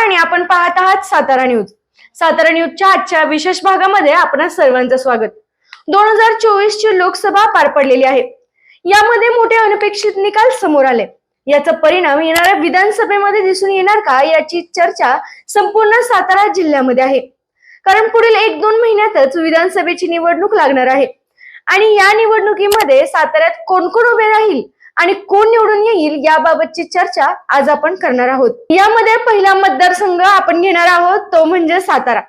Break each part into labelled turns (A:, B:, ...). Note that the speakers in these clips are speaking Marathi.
A: आणि आपण पाहत आहात सातारा न्यूज. सातारा न्यूजच्या आजच्या विशेष भागामध्ये आपणा सर्वांचं स्वागत. दोन हजार चोवीस ची लोकसभा पार पडलेली आहे. यामध्ये मोठे अनपेक्षित निकाल समोर आले. याचा परिणाम येणाऱ्या विधानसभेमध्ये दिसून येणार का याची चर्चा संपूर्ण सातारा जिल्ह्यामध्ये आहे. कारण पुढील एक दोन महिन्यातच विधानसभेची निवडणूक लागणार आहे. आणि या निवडणुकीमध्ये साताऱ्यात कोण कोण उभे राहील? आणि कोण निवडून येईल याबाबतची चर्चा आज आपण करणार आहोत. यामध्ये पहिला मतदारसंघ आपण घेणार आहोत तो म्हणजे सातारा.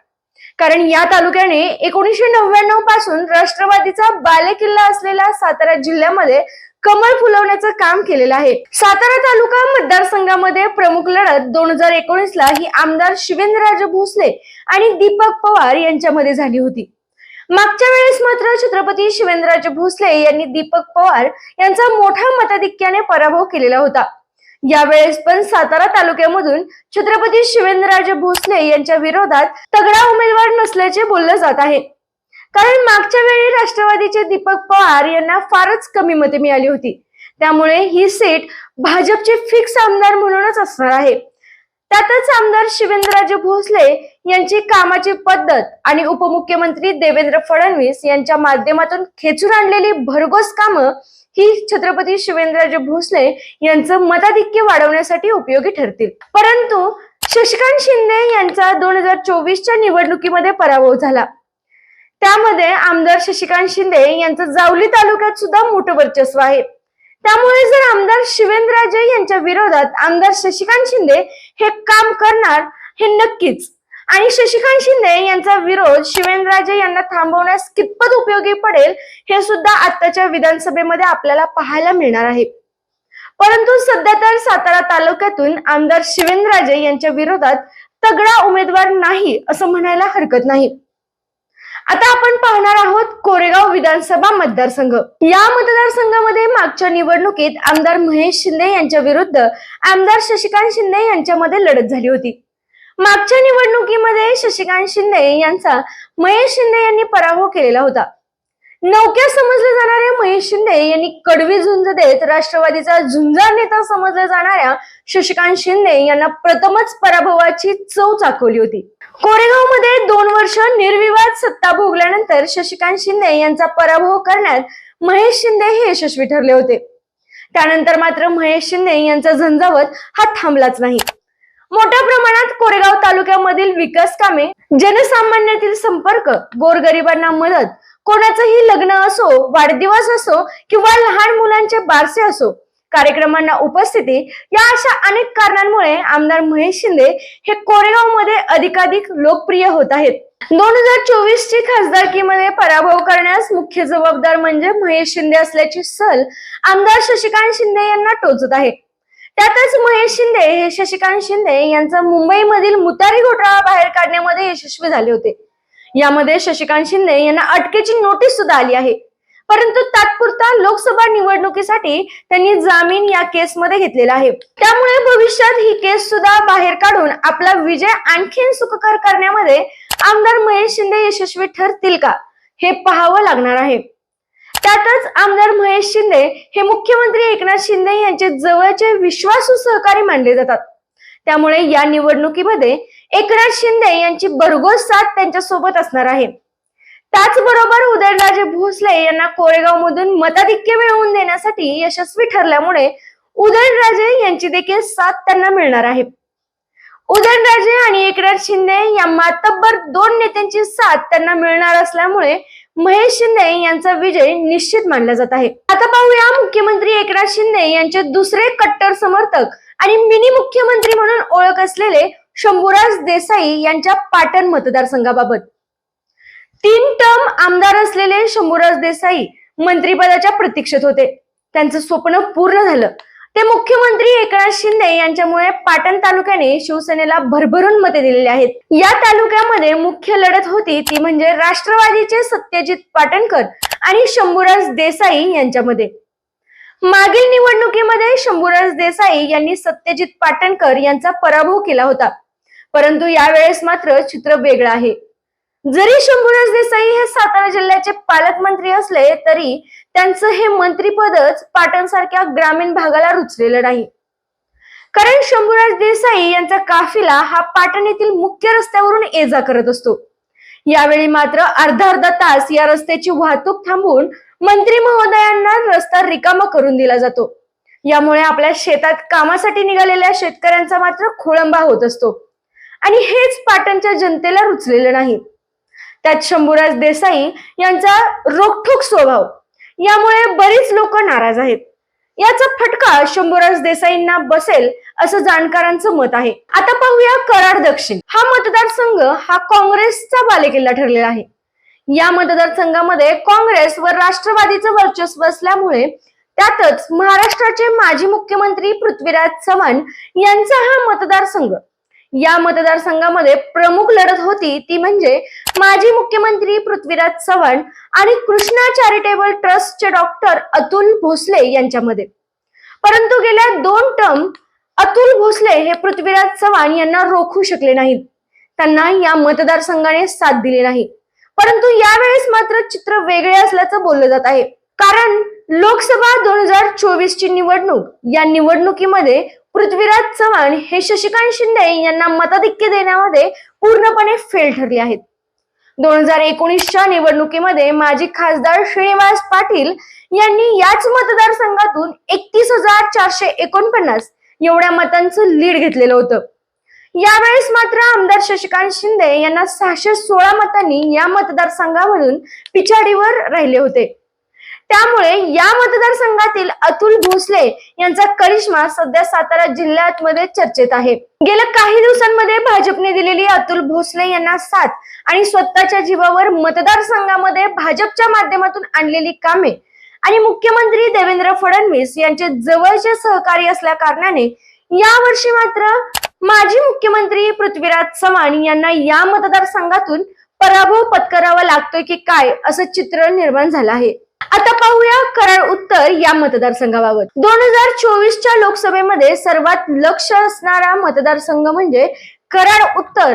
A: कारण या तालुक्याने एकोणीशे नव्याण्णवपासून राष्ट्रवादीचा बालेकिल्ला असलेल्या सातारा जिल्ह्यामध्ये कमळ फुलवण्याचं काम केलेलं आहे. सातारा तालुका मतदारसंघामध्ये प्रमुख लढत दोन हजार एकोणीस ला ही आमदार शिवेंद्रराजे भोसले आणि दीपक पवार यांच्यामध्ये झाली होती. मागच्या वेळेस मात्र छत्रपती शिवेंद्रराजे भोसले यांनी दीपक पवार यांचा मोठ्या मताधिक्याने पराभव केलेला होता. यावेळेस पण सातारा तालुक्यामधून छत्रपती शिवेंद्रराजे भोसले यांच्या विरोधात तगडा उमेदवार नसल्याचे बोललं जात आहे. कारण मागच्या वेळी राष्ट्रवादीचे दीपक पवार यांना फारच कमी मते मिळाली होती. त्यामुळे ही सीट भाजपचे फिक्स आमदार म्हणूनच असणार आहे. त्यातच आमदार शिवेंद्रराजे भोसले यांची कामाची पद्धत आणि उपमुख्यमंत्री देवेंद्र फडणवीस यांच्या माध्यमातून खेचून आणलेली भरघोस कामं ही छत्रपती शिवेंद्रराजे भोसले यांचं मताधिक्य वाढवण्यासाठी उपयोगी ठरतील. परंतु शशिकांत शिंदे यांचा दोन हजार चोवीसच्या निवडणुकीमध्ये पराभव झाला. त्यामध्ये आमदार शशिकांत शिंदे यांचं जावली तालुक्यात सुद्धा मोठं वर्चस्व आहे. त्यामुळे जर आमदार शिवेंद्रराजे यांच्या विरोधात आमदार शशिकांत शिंदे हे काम करणार हे नक्कीच. आणि शशिकांत शिंदे यांचा विरोध शिवेंद्रराजे यांना थांबवण्यास कितपत उपयोगी पडेल हे सुद्धा आताच्या विधानसभेमध्ये आपल्याला पाहायला मिळणार आहे. परंतु सध्या तर सातारा तालुक्यातून आमदार शिवेंद्रराजे यांच्या विरोधात तगडा उमेदवार नाही असं म्हणायला हरकत नाही. आता आपण पाहणार आहोत कोरेगाव विधानसभा मतदारसंघ. या मतदारसंघामध्ये मागच्या निवडणुकीत आमदार महेश शिंदे यांच्या विरुद्ध आमदार शशिकांत शिंदे यांच्यामध्ये लढत झाली होती. मागच्या निवडणुकीमध्ये शशिकांत शिंदे यांचा महेश शिंदे यांनी पराभव केलेला होता. नौक्या समजल्या जाणाऱ्या महेश शिंदे यांनी कडवी झुंज देत राष्ट्रवादीचा झुंजार नेता समजल्या जाणाऱ्या शशिकांत शिंदे यांना प्रथमच पराभवाची चव चाकवली होती. कोरेगावमध्ये दोन वर्ष निर्विवाद सत्ता भोगल्यानंतर शशिकांत शिंदे यांचा पराभव करण्यात महेश शिंदे हे यशस्वी ठरले होते. त्यानंतर मात्र महेश शिंदे यांचा झंझावत हा थांबलाच नाही. मोठ्या प्रमाणात कोरेगाव तालुक्यामधील विकास कामे जनसामान्यातील संपर्क गोरगरिबांना मदत कोणाचंही लग्न असो वाढदिवस असो किंवा लहान मुलांचे बारसे असो कार्यक्रमांना उपस्थिती या अशा अनेक कारणांमुळे आमदार महेश शिंदे हे कोरेगावमध्ये अधिकाधिक लोकप्रिय होत आहेत. दोन हजार चोवीस ची खासदारकीमध्ये पराभव करण्यास मुख्य जबाबदार म्हणजे महेश शिंदे असल्याची सल आमदार शशिकांत शिंदे यांना टोचत आहे. त्यातच महेश शिंदे हे शशिकांत शिंदे यांचा मुंबईमधील मुतारी घोटाळा बाहेर काढण्यामध्ये यशस्वी झाले होते. यामध्ये शशिकांत शिंदे यांना अटकेची नोटीस सुद्धा आली आहे. परंतु तात्पुरता लोकसभा निवडणुकीसाठी त्यांनी जामीन या केसमध्ये घेतलेला आहे. त्यामुळे भविष्यात ही केस सुद्धा बाहेर काढून आपला विजय आणखीन सुखकर करण्यामध्ये आमदार महेश शिंदे यशस्वी ठरतील का हे पाहावं लागणार आहे. त्यातच आमदार महेश शिंदे हे मुख्यमंत्री एकनाथ शिंदे यांचे जवळचे विश्वासू सहकारी मानले जातात. त्यामुळे या निवडणुकीमध्ये एकनाथ शिंदे यांची भरघोस साथ त्यांच्यासोबत असणार आहे. त्याचबरोबर उदयनराजे भोसले यांना कोरेगाव मधून मताधिक्य मिळवून देण्यासाठी यशस्वी ठरल्यामुळे उदयनराजे यांची देखील साथ त्यांना मिळणार आहे. उदयनराजे आणि एकनाथ शिंदे या मातब्बर दोन नेत्यांची साथ त्यांना मिळणार असल्यामुळे महेश शिंदे यांचा विजय निश्चित मानला जात आहे. आता पाहूया मुख्यमंत्री एकनाथ शिंदे यांचे दुसरे कट्टर समर्थक आणि मिनी मुख्यमंत्री म्हणून ओळख असलेले शंभूराज देसाई यांच्या पाटण मतदारसंघाबाबत. तीन टर्म आमदार असलेले शंभूराज देसाई मंत्रीपदाच्या प्रतीक्षेत होते. त्यांचं स्वप्न पूर्ण झालं. ते मुख्यमंत्री एकनाथ शिंदे यांच्यामुळे पाटण तालुक्याने शिवसेनेला भरभरून मते दिलेली आहेत. या तालुक्यामध्ये मुख्य लढत होती ती म्हणजे राष्ट्रवादीचे सत्यजित पाटणकर आणि शंभूराज देसाई यांच्यामध्ये. मागील निवडणुकीमध्ये शंभूराज देसाई यांनी सत्यजित पाटणकर यांचा पराभव केला होता. परंतु यावेळेस मात्र चित्र वेगळं आहे. जरी शंभूराज देसाई हे सातारा जिल्ह्याचे पालकमंत्री असले तरी त्यांचं हे मंत्रीपदच पाटण सारख्या ग्रामीण भागाला रुचलेलं नाही. कारण शंभूराज देसाई यांचा काफिला हा पाटण येथील मुख्य रस्त्यावरून ये जा करत असतो. यावेळी मात्र अर्धा अर्धा तास या रस्त्याची वाहतूक थांबवून मंत्री महोदयांना रस्ता रिकामा करून दिला जातो. यामुळे आपल्या शेतात कामासाठी निघालेल्या शेतकऱ्यांचा मात्र खोळंबा होत असतो. आणि हेच पाटणच्या जनतेला रुचलेलं नाही. त्यात शंभूराज देसाई यांचा रोखठोक स्वभाव. यामुळे बरीच लोक नाराज आहेत. याचा फटका शंभूराज देसाईंना बसेल असं जाणकारांचं मत आहे. आता पाहूया कराड दक्षिण. हा मतदारसंघ हा काँग्रेसचा बालेकिल्ला ठरलेला आहे. या मतदारसंघामध्ये काँग्रेस व राष्ट्रवादीचं वर्चस्व असल्यामुळे त्यातच महाराष्ट्राचे माजी मुख्यमंत्री पृथ्वीराज चव्हाण यांचा हा मतदारसंघ. या मतदारसंघामध्ये प्रमुख लढत होती ती म्हणजे माजी मुख्यमंत्री पृथ्वीराज चव्हाण आणि कृष्णा चॅरिटेबल ट्रस्टचे डॉक्टर अतुल भोसले यांच्यामध्ये. परंतु गेल्या दोन टर्म अतुल भोसले हे पृथ्वीराज चव्हाण यांना रोखू शकले नाहीत. त्यांना या मतदारसंघाने साथ दिली नाही. परंतु यावेळेस मात्र चित्र वेगळे असल्याचं बोललं जात आहे. कारण लोकसभा दोन हजार चोवीस ची निवडणूक या निवडणुकीमध्ये पृथ्वीराज चव्हाण हे शशिकांत शिंदे यांना मताधिक्य देण्यामध्ये पूर्णपणे फेल ठरले आहेत. दोन हजार एकोणीसच्या निवडणुकीमध्ये माजी खासदार श्रीनिवास पाटील यांनी याच मतदारसंघातून एकतीस हजार चारशे एकोणपन्नास एवढ्या मतांचं लीड घेतलेलं होतं. यावेळेस मात्र आमदार शशिकांत शिंदे यांना सहाशे सोळा मतांनी या मतदारसंघामधून पिछाडीवर राहिले होते. त्यामुळे या मतदारसंघातील अतुल भोसले यांचा करिश्मा सध्या सातारा जिल्ह्यात मध्ये चर्चेत आहे. गेल्या काही दिवसांमध्ये भाजपने दिलेली अतुल भोसले यांना साथ आणि स्वतःच्या जीवावर मतदारसंघामध्ये भाजपच्या माध्यमातून आणलेली कामे आणि मुख्यमंत्री देवेंद्र फडणवीस यांचे जवळचे सहकारी असल्या कारणाने यावर्षी मात्र माजी मुख्यमंत्री पृथ्वीराज चव्हाण यांना या मतदारसंघातून पराभव पत्करावा लागतोय की काय असं चित्र निर्माण झालं आहे. आता पाहूया कराड उत्तर या मतदारसंघाबाबत. दोन हजार चोवीसच्या लोकसभेमध्ये सर्वात लक्ष असणारा मतदारसंघ म्हणजे कराड उत्तर.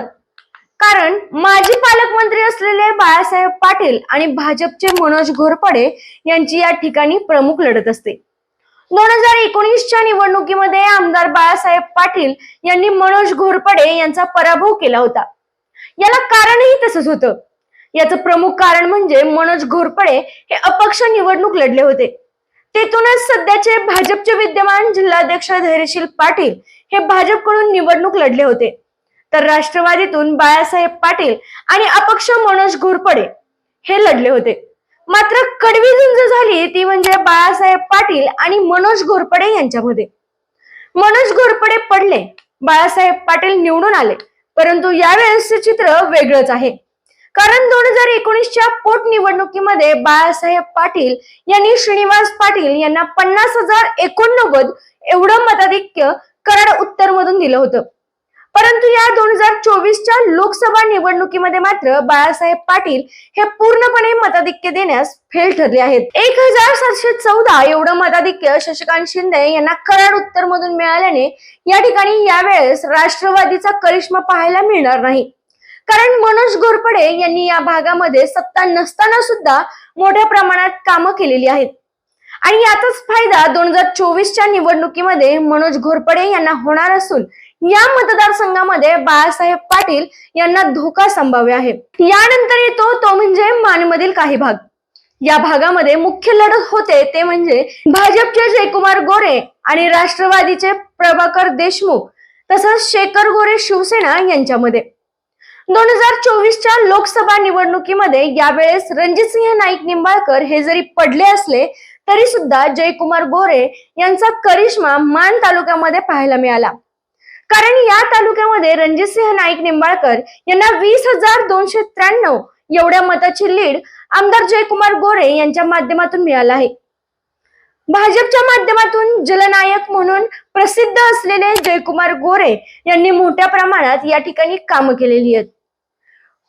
A: कारण माजी पालकमंत्री असलेले बाळासाहेब पाटील आणि भाजपचे मनोज घोरपडे यांची या ठिकाणी प्रमुख लढत असते. दोन हजार एकोणीसच्या निवडणुकीमध्ये आमदार बाळासाहेब पाटील यांनी मनोज घोरपडे यांचा पराभव केला होता. याला कारणही तसंच होतं. याचं प्रमुख कारण म्हणजे मनोज घोरपडे हे अपक्ष निवडणूक लढले होते. तेथूनच सध्याचे भाजपचे विद्यमान जिल्हाध्यक्ष धैर्यशील पाटील हे भाजपकडून निवडणूक लढले होते. तर राष्ट्रवादीतून बाळासाहेब पाटील आणि अपक्ष मनोज घोरपडे हे लढले होते. मात्र कडवी झुंज झाली ती म्हणजे बाळासाहेब पाटील आणि मनोज घोरपडे यांच्यामध्ये. मनोज घोरपडे पडले बाळासाहेब पाटील निवडून आले परंतु यावेळेस चित्र वेगळंच आहे. कारण दोन हजार एकोणीसच्या पोटनिवडणुकीमध्ये बाळासाहेब पाटील यांनी श्रीनिवास पाटील यांना पन्नास हजार एकोणनव्वद एवढं मताधिक्य कराड उत्तर मधून दिलं होतं. परंतु या दोन हजार चोवीसच्या लोकसभा निवडणुकीमध्ये मात्र बाळासाहेब पाटील हे पूर्णपणे मताधिक्य देण्यास फेल ठरले आहेत. एक हजार सातशे चौदा एवढं मताधिक्य शशिकांत शिंदे यांना कराड उत्तर मधून मिळाल्याने या ठिकाणी यावेळेस राष्ट्रवादीचा करिश्मा पाहायला मिळणार नाही. कारण मनोज घोरपडे यांनी या भागामध्ये सत्ता नसताना सुद्धा मोठ्या प्रमाणात कामं केलेली आहेत. आणि याचाच फायदा दोन हजार चोवीसच्या निवडणुकीमध्ये मनोज घोरपडे यांना होणार असून या मतदारसंघामध्ये बाळासाहेब पाटील यांना धोका संभाव्य आहे. यानंतर येतो तो म्हणजे मानमधील काही भाग. या भागामध्ये मुख्य लढत होते ते म्हणजे भाजपचे जयकुमार गोरे आणि राष्ट्रवादीचे प्रभाकर देशमुख तसंच शेखर गोरे शिवसेना यांच्यामध्ये. दोन हजार चोवीसच्या लोकसभा निवडणुकीमध्ये यावेळेस रणजितसिंह नाईक निंबाळकर हे जरी पडले असले तरी सुद्धा जयकुमार गोरे यांचा करिश्मा मान तालुक्यामध्ये पाहायला मिळाला. कारण या तालुक्यामध्ये रणजितसिंह नाईक निंबाळकर यांना वीस हजार दोनशे त्र्याण्णव एवढ्या मताची लीड आमदार जयकुमार गोरे यांच्या माध्यमातून मिळाला आहे. भाजपच्या माध्यमातून जलनायक म्हणून प्रसिद्ध असलेले जयकुमार गोरे यांनी मोठ्या प्रमाणात या ठिकाणी कामं केलेली आहेत.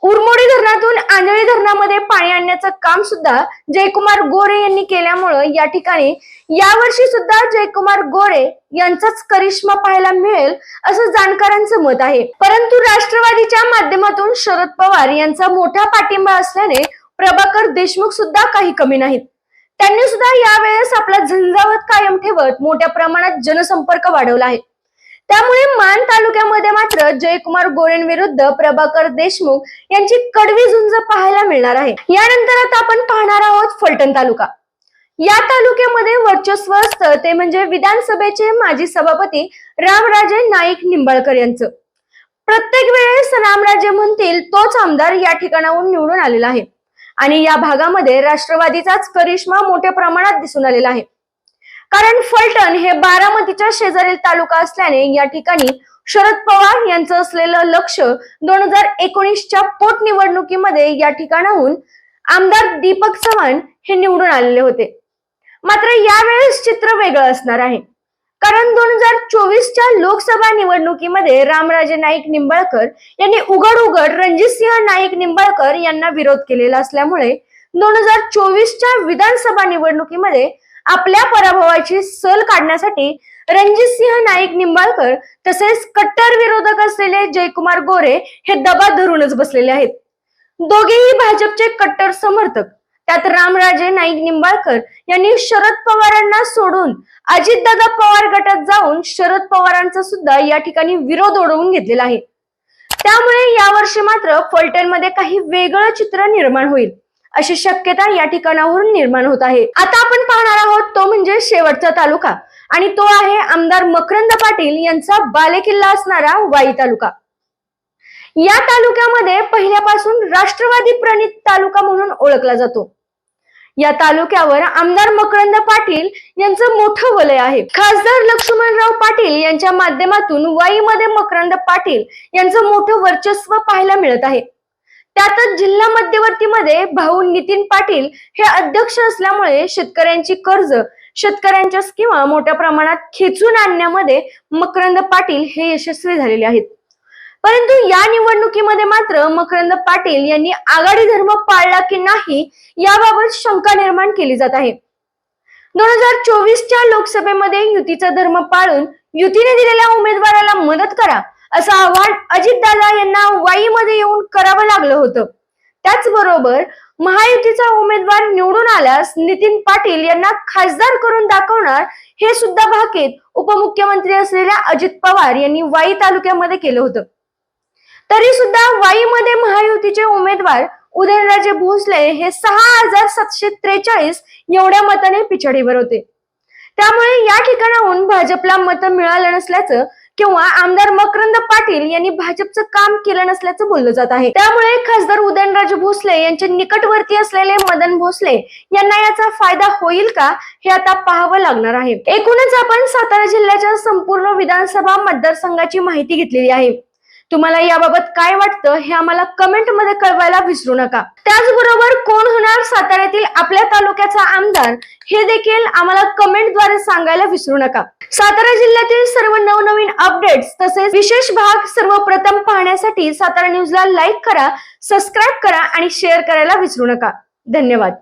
A: उरमोडी धरणातून आंधळी धरणामध्ये पाणी आणण्याचं काम सुद्धा जयकुमार गोरे यांनी केल्यामुळं या ठिकाणी यावर्षी सुद्धा जयकुमार गोरे यांचाच करिश्मा पाहायला मिळेल असं जाणकारांचं मत आहे. परंतु राष्ट्रवादीच्या माध्यमातून शरद पवार यांचा मोठा पाठिंबा असल्याने प्रभाकर देशमुख सुद्धा काही कमी नाहीत. त्यांनी सुद्धा यावेळेस आपला झंझावत कायम ठेवत मोठ्या प्रमाणात जनसंपर्क वाढवला आहे. त्यामुळे मान तालुक्यामध्ये मात्र जयकुमार गोरेंविरुद्ध प्रभाकर देशमुख यांची कडवी झुंज पाहायला मिळणार आहे. यानंतर आता आपण पाहणार आहोत फलटण तालुका. या तालुक्यामध्ये वर्चस्व असतं ते म्हणजे विधानसभेचे माजी सभापती रामराजे नाईक निंबाळकर यांचं. प्रत्येक वेळेस रामराजे म्हणतील तोच आमदार या ठिकाणाहून निवडून आलेला आहे. आणि या भागामध्ये राष्ट्रवादीचाच करिश्मा मोठ्या प्रमाणात दिसून आलेला आहे. कारण फलटण हे बारामतीच्या शेजारील तालुका असल्याने या ठिकाणी शरद पवार यांचं असलेलं लक्ष दोन हजार एकोणीसच्या पोटनिवडणुकीमध्ये या ठिकाणाहून आमदार दीपक चव्हाण हे निवडून आलेले होते. मात्र यावेळेस चित्र वेगळं असणार आहे. कारण दोन हजार चोवीसच्या लोकसभा निवडणुकीमध्ये रामराजे नाईक निंबाळकर यांनी उघड उघड रणजितसिंह नाईक निंबाळकर यांना विरोध केलेला असल्यामुळे दोन हजार चोवीसच्या विधानसभा निवडणुकीमध्ये आपल्या पराभवाची सल काढण्यासाठी रणजितसिंह नाईक निंबाळकर तसेच कट्टर विरोधक असलेले जयकुमार गोरे हे दबा धरूनच बसलेले आहेत. दोघेही भाजपचे कट्टर समर्थक. त्यात रामराजे नाईक निंबाळकर यांनी शरद पवारांना सोडून अजितदादा पवार गटात जाऊन शरद पवारांचा सुद्धा या ठिकाणी विरोध ओढवून घेतलेला आहे. त्यामुळे यावर्षी मात्र फलटणमध्ये काही वेगळं चित्र निर्माण होईल. अशी शक्यता या ठिकाणावरून निर्माण होत आहे. आता आपण पाहणार आहोत तो म्हणजे शेवटचा तालुका. आणि तो आहे आमदार मकरंद पाटील यांचा बालेकिल्ला असणारा वाई तालुका. या तालुक्यामध्ये पहिल्यापासून राष्ट्रवादी प्रणित तालुका म्हणून ओळखला जातो. या तालुक्यावर आमदार मकरंद पाटील यांचं मोठं वलय आहे. खासदार लक्ष्मणराव पाटील यांच्या माध्यमातून वाईमध्ये मकरंद पाटील यांचं मोठं वर्चस्व पाहायला मिळत आहे. त्यातच जिल्हा मध्यवर्तीमध्ये भाऊ नितीन पाटील हे अध्यक्ष असल्यामुळे शेतकऱ्यांची कर्ज शेतकऱ्यांच्या किंवा मोठ्या प्रमाणात खेचून आणण्यामध्ये मकरंद पाटील हे यशस्वी झालेले आहेत. परंतु या निवडणुकीमध्ये मात्र मकरंद पाटील यांनी आघाडी धर्म पाळला की नाही याबाबत शंका निर्माण केली जात आहे. दोन हजार चोवीसच्या लोकसभेमध्ये युतीचा धर्म पाळून युतीने दिलेल्या उमेदवाराला मदत करा असं आव्हान अजितदादा यांना वाईमध्ये येऊन करावं लागलं होतं. त्याचबरोबर महायुतीचा उमेदवार निवडून आल्यास नितीन पाटील यांना खासदार करून दाखवणार हे सुद्धा भाकीत उपमुख्यमंत्री असलेल्या अजित पवार यांनी वाई तालुक्यामध्ये केलं होतं. तरी सुद्धा वाईमध्ये महायुतीचे उमेदवार उदयनराजे भोसले हे सहा हजार सातशे त्रेचाळीस एवढ्या मताने पिछाडीवर होते. त्यामुळे या ठिकाणाहून भाजपला मत मिळालं नसल्याचं किंवा आमदार मकरंद पाटील यांनी भाजपचं काम केलं नसल्याचं बोललं जात आहे. त्यामुळे खासदार उदयनराजे भोसले यांचे निकटवर्ती असलेले मदन भोसले यांना याचा फायदा होईल का हे आता पाहावं लागणार आहे. एकूणच आपण सातारा जिल्ह्याच्या संपूर्ण विधानसभा मतदारसंघाची माहिती घेतलेली आहे. तुम्हाला याबाबत काय वाटतं हे आम्हाला कमेंटमध्ये कळवायला विसरू नका. त्याचबरोबर कोण होणार साताऱ्यातील आपल्या तालुक्याचा आमदार हे देखील आम्हाला कमेंटद्वारे सांगायला विसरू नका. सातारा जिल्ह्यातील सर्व नवनवीन अपडेट्स तसेच विशेष भाग सर्वप्रथम पाहण्यासाठी सातारा न्यूजला लाईक करा सबस्क्राईब करा आणि शेअर करायला विसरू नका. धन्यवाद.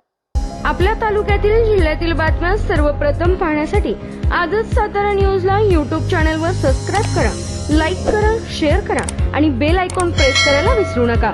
A: आपल्या तालुक्यातील जिल्ह्यातील बातम्या सर्वप्रथम पाहण्यासाठी आजच सातारा न्यूजला युट्यूब चॅनलवर सबस्क्राईब करा लाईक करा शेअर करा आणि बेल आयकॉन प्रेस करायला विसरू नका.